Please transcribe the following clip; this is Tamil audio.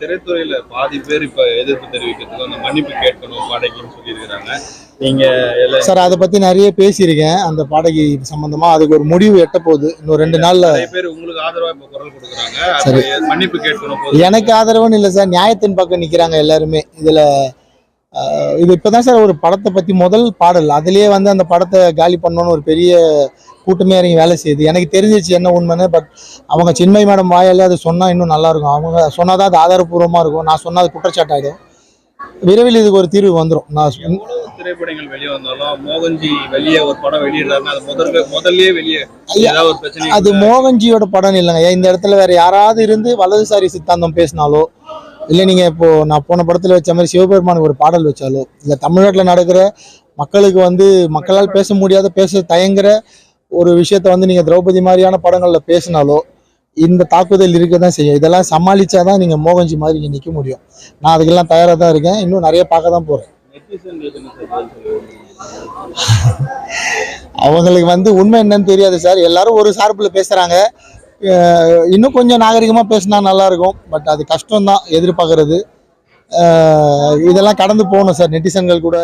திரைத்துறையில பாதி பேர் இப்ப எதிர்ப்பு தெரிவிக்கிறதுக்கு அந்த மன்னிப்பு கேட்கணும் பாடகின்னு சொல்லியிருக்கிறாங்க. நீங்க சார் அதை பத்தி நிறைய பேசியிருக்கேன். அந்த பாடகி சம்பந்தமா அதுக்கு ஒரு முடிவு எட்ட போகுது. இன்னும் ரெண்டு நாள்ல பேர் உங்களுக்கு ஆதரவா இப்ப குரல் கொடுக்குறாங்க. மன்னிப்பு கேட்கணும் எனக்கு ஆதரவுன்னு இல்லை சார். நியாயத்தின் பக்கம் நிக்கிறாங்க எல்லாருமே. இதுல இது இப்பதான் சார் ஒரு படத்தை பத்தி முதல் பாடல். அதுலயே வந்து அந்த படத்தை காலி பண்ணணும்னு ஒரு பெரிய கூட்டமே இறங்கி வேலை செய்யுது. எனக்கு தெரிஞ்சிச்சு என்ன உண்மைன்னு பட் அவங்க சின்மய் மேடம் வாயாலே அது சொன்னா இன்னும் நல்லா இருக்கும் அவங்க சொன்னாதான் அது ஆதாரப்பூர்வமா இருக்கும். நான் சொன்னா அது குற்றச்சாட்டாயிடும். விரைவில் இதுக்கு ஒரு தீர்வு வந்துடும் நான் திரைப்படங்கள் வெளியே வந்தாலும் மோகன்ஜி வெளியே ஒரு படம் வெளியிடுறாருன்னா அது முதல்ல முதல்லயே வெளியே அது மோகன்ஜியோட படம் இல்லைங்க. இந்த இடத்துல வேற யாராவது இருந்து வலதுசாரி சித்தாந்தம் பேசினாலோ இல்லை நீங்கள் இப்போது நான் போன படத்தில் வச்ச மாதிரி சிவபெருமானுக்கு ஒரு பாடல் வச்சாலோ இல்லை தமிழ்நாட்டில் நடக்கிற மக்களுக்கு வந்து மக்களால் பேச முடியாத பேச தயங்குற ஒரு விஷயத்த வந்து நீங்கள் திரௌபதி மாதிரியான படங்களில் பேசினாலோ இந்த தாக்குதல் இருக்க தான் செய்யும். இதெல்லாம் சமாளிச்சாதான் நீங்கள் மோகன்ஜி மாதிரி இங்கே நிற்க முடியும். நான் அதுக்கெல்லாம் தயாராக தான் இருக்கேன். இன்னும் நிறைய பார்க்க தான் போகிறேன் அவங்களுக்கு வந்து உண்மை என்னன்னு தெரியாது சார். எல்லாரும் ஒரு சார்பில் பேசுகிறாங்க இன்னும் கொஞ்சம் நாகரிகமாக பேசினா நல்லா இருக்கும் பட் அது கஷ்டம் தான் எதிர்பார்க்கறது இதெல்லாம் கடந்து போகணும் சார் நெட்டிசன்கள் கூட.